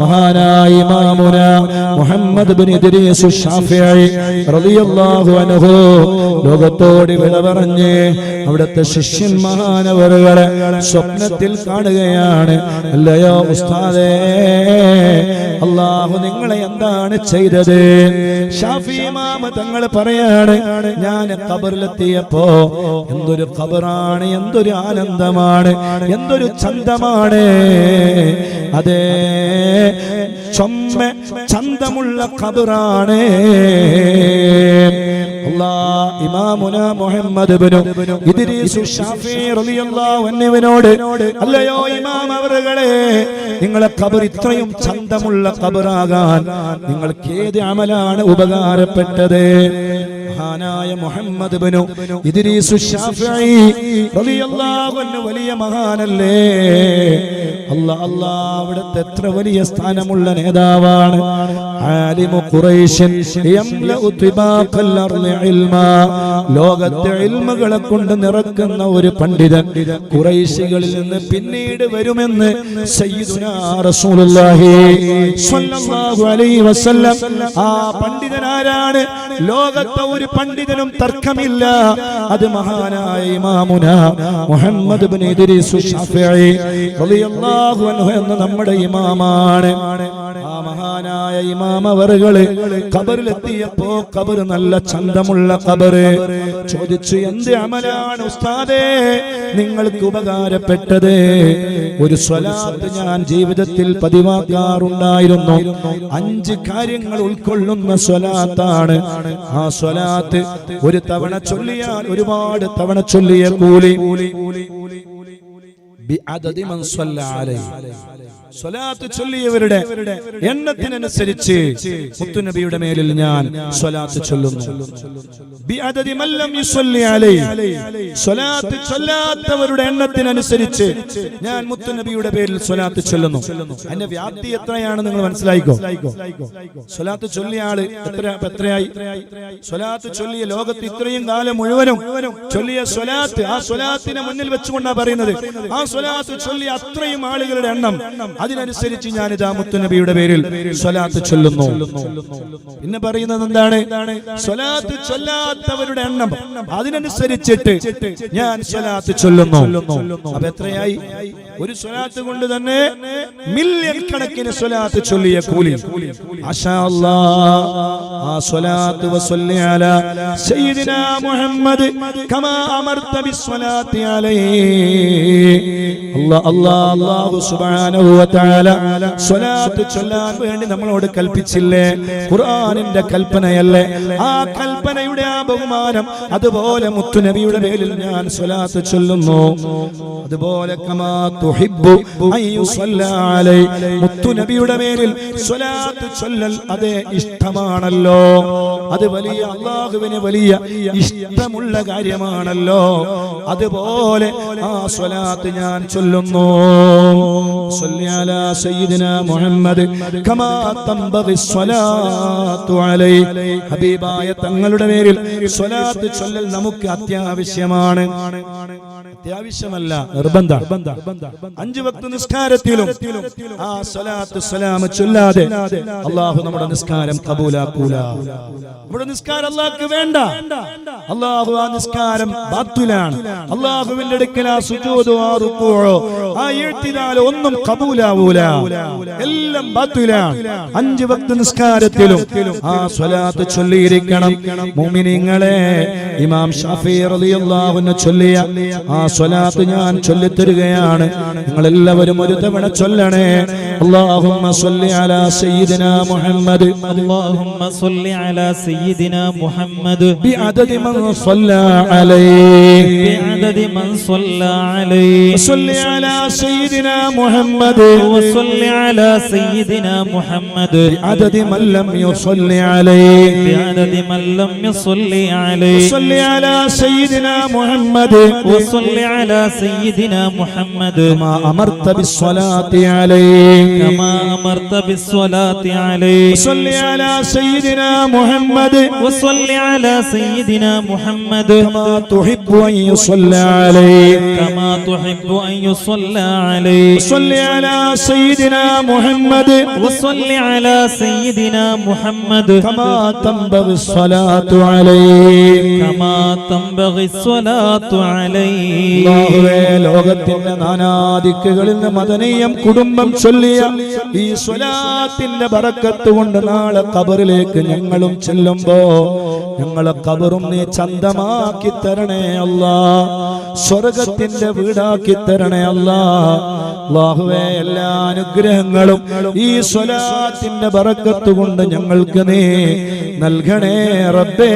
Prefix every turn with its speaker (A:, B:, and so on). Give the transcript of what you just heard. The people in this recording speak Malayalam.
A: മഹാനായ ഇമാമുന മുഹമ്മദ് ബിൻ ഇദ്രീസ് ഷാഫിഈ റളിയല്ലാഹു അൻഹു ലോകത്തോട് വിട അവിടുത്തെ മഹാനവറുകളെ സ്വപ്നത്തിൽ കാണുകയാണ്. അല്ലയോ ഉസ്താദേ അള്ളാഹു നിങ്ങളെ എന്താണ് ചെയ്തത്? ഷാഫി ഇമാമ തങ്ങൾ പറയാണ് ഞാൻ കബറിലെത്തിയപ്പോ എന്തൊരു കബറാണ് എന്തൊരു ആനന്ദമാണ് എന്തൊരു ചന്തമാണ്. അതേ ചൊമ്മ ചന്തമുള്ള ഖബറാണ്. മുഹമ്മദ് റളിയല്ലാഹു അൻഹുവിനോട് അല്ലയോ നിങ്ങളെ ഖബർ ഇത്രയും ചന്തമുള്ള ഖബറാകാൻ നിങ്ങൾക്ക് ഏത് അമലാണ് ഉപകാരപ്പെട്ടത്? മഹാനായ മുഹമ്മദ് ബനു ഇദ്രീസു ഷാഫിഈ റളിയല്ലാഹു അൻഹു വലിയ മഹാനല്ലേ? അല്ലാ അല്ലാ അവിടുത്തെ എത്ര വലിയ സ്ഥാനമുള്ള നേതാവാണ്. ആലിമു ഖുറൈശൻ യംലഉ തിബാഖൽ അർളി ഇൽമാ. ലോകത്തെ ഇൽമുകളെ കൊണ്ട് നിറക്കുന്ന ഒരു പണ്ഡിതൻ ഖുറൈശികളിൽ നിന്ന് പിന്നീട് വരുമെന്ന് സയ്യിദുനാ റസൂലുള്ളാഹി സ്വല്ലല്ലാഹു അലൈഹി വസല്ലം. ആ പണ്ഡിതൻ ആരാണ്? ലോകത്തെ ഒരു പണ്ഡിതനും തർക്കമില്ല. അത് മഹാനായ ഇമാമുന മുഹമ്മദ് ഇബ്നു ഇദ്രീസ് റളിയല്ലാഹു അൻഹു എന്ന നമ്മുടെ ഇമാമാണ്. മഹാനായ ഇമാമവറുകൾ കബറിലെത്തിയപ്പോ ഖബർ നല്ല ചന്തമുള്ള ഖബറ്. ചോദിച്ചു എന്ത് അമലാണ് ഉസ്താദേ? നിങ്ങൾക്ക് ഉപകാരപ്പെട്ടത്? ഒരു സ്വലാത്ത് ഞാൻ ജീവിതത്തിൽ പതിവാക്കാറുണ്ടായിരുന്നു. അഞ്ച് കാര്യങ്ങൾ ഉൾക്കൊള്ളുന്ന സ്വലാത്താണ്. ആ സ്വലാത്ത് ഒരു തവണ ചൊല്ലിയാൽ ഒരുപാട് തവണ ചൊല്ലിയ കൂലി. ബിഅദദി മൻ സ്വല്ല അലൈഹി. സ്വലാത്ത് ചൊല്ലിയവരുടെ എണ്ണത്തിനനുസരിച്ച് മുത്തുനബിയുടെ മേലിൽ ഞാൻ സ്വലാത്ത് ചൊല്ലുന്നു. സ്വലാത്ത് ചൊല്ലാത്തവരുടെ എണ്ണത്തിനനുസരിച്ച് ഞാൻ മുത്തുനബിയുടെ പേരിൽ സ്വലാത്ത് ചൊല്ലുന്നു. അതിന്റെ വ്യാപ്തി എത്രയാണ് നിങ്ങൾ മനസ്സിലായിക്കോ? സ്വലാത്ത് ചൊല്ലിയ ആൾ എത്ര എത്രയായി? സ്വലാത്ത് ചൊല്ലിയ ലോകത്ത് ഇത്രയും കാലം മുഴുവനും ചൊല്ലിയ സ്വലാത്ത് ആ സ്വലാത്തിനെ മുന്നിൽ വെച്ചുകൊണ്ടാണ് പറയുന്നത്. ആ സ്വലാത്ത് ചൊല്ലിയ അത്രയും ആളുകളുടെ എണ്ണം അതിനനുസരിച്ച് ഞാൻ ഇതാ മുത്തുനബിയുടെ പേരിൽ സ്വലാത്ത് ചൊല്ലുന്നു. പിന്നെ പറയുന്നത് എന്താണ്? സ്വലാത്ത് ചൊല്ലാത്തവരുടെ എണ്ണം അതിനനുസരിച്ചിട്ട് ഞാൻ സ്വലാത്ത് ചൊല്ലുന്നു. അപ്പൊ എത്രയായി? ഒരു സ്വലാത്ത് കൊണ്ട് തന്നെ മില്യൺ കണക്കിന് സ്വലാത്ത് ചൊല്ലിയ കൂലി. മുഹമ്മദ് അല്ലാഹു സുബ്ഹാനഹു വ തആല സ്വലാത്ത് ചൊല്ലാൻ വേണ്ടി നമ്മളോട് കൽപ്പിച്ചില്ലേ? ഖുർആനിന്റെ കൽപ്പനയല്ലേ? ആ കൽപ്പനയുടെ ആ ബഹുമാനം അതുപോലെ മുത്തുനബിയുടെ പേരിൽ ഞാൻ സ്വലാത്ത് ചൊല്ലുന്നു. അതുപോലെ അലൈ. മുത്തുനബിയുടെ പേരിൽ സ്വലാത്ത് ചൊല്ലൽ അതേ ഇഷ്ടമാണല്ലോ. അത് വലിയ അള്ളാഹുവിന് വലിയ ഇഷ്ടമുള്ള കാര്യമാണല്ലോ. അതുപോലെ ആ സ്വലാത്ത് ഞാൻ ചൊല്ലുന്നു. മുഹമ്മദ് ഹബീബായ തങ്ങളുടെ പേരിൽ സ്വലാത്ത് ചൊല്ലൽ നമുക്ക് അത്യാവശ്യമാണ്. അത്യാവശ്യമല്ല. നിർബന്ധം. അഞ്ചു വക്ത നിസ്കാരത്തിലും ആ സ്വലാത്ത് സലാം ചൊല്ലാതെ അള്ളാഹു നമ്മുടെ നിസ്കാരം കബൂലാക്കൂല. നമ്മുടെ നിസ്കാരം അള്ളാഹ്ക്ക് വേണ്ട. അള്ളാഹു ആ നിസ്കാരം ബാത്തുലാണ് അള്ളാഹുവിന്റെ അടുക്കൽ ആ സുജൂദോ ആ റുക്കുവോ ആ എഴുത്തിനാലോ ഒന്നും കബൂലാവൂല എല്ലാം ബാത്തുലാണ് അഞ്ചു വക്ത നിസ്കാരത്തിലും ആ സ്വലാത്ത് ചൊല്ലിയിരിക്കണം മുഅ്മിനീങ്ങളെ ഇമാം ഷാഫി റളിയല്ലാഹു അൻഹു ചൊല്ലിയ ആ സ്വലാത്ത് ഞാൻ ചൊല്ലിത്തരുകയാണ് നിങ്ങൾ എല്ലാവരും ഒരു തവണ ചൊല്ലണേ അല്ലാഹുമ്മ സ്വല്ലി അലാ സയ്യിദിനാ മുഹമ്മദ്
B: اللهم صل على سيدنا محمد
A: بعدد من صلى عليه.
B: بعدد من صلى عليه.
A: صل على سيدنا محمد.
B: وصل على سيدنا محمد.
A: بعدد من لم يصلي عليه.
B: بعدد من لم يصل عليه.
A: صل على سيدنا محمد.
B: وصل على سيدنا محمد.
A: كما أمرت بالصلاة عليه.
B: كما أمرت بالصلاة عليه.
A: صل على سيدنا محمد.
B: وصل على سيدنا محمد
A: كما تحب أن يصلى عليه
B: كما تحب أن يصلى عليه
A: صل على سيدنا محمد
B: وصل على سيدنا محمد
A: كما تنبغي الصلاة عليه
B: كما تنبغي الصلاة عليه
A: അല്ലാഹുവേ, ലോകത്തിന്റെ നാനാദിക്കുകളിൽ നിന്ന് മദനീയം കുടുംബം ചൊല്ലിയ ഈ സ്വലാത്തിന്റെ ബറക്കത്ത് കൊണ്ട് നാളെ കബറിലേക്ക് ഞങ്ങളും ചെല്ലുമ്പോ ഞങ്ങളെ കബറും നീ ചന്തമാക്കി തരണേ അല്ല. സ്വർഗത്തിന്റെ വീടാക്കി തരണേ അല്ല. അല്ലാഹുവേ എല്ലാ അനുഗ്രഹങ്ങളും ഈ സ്വലാത്തിന്റെ പറക്കത്തുകൊണ്ട് ഞങ്ങൾക്ക് നീ നൽകണേ റബ്ബേ.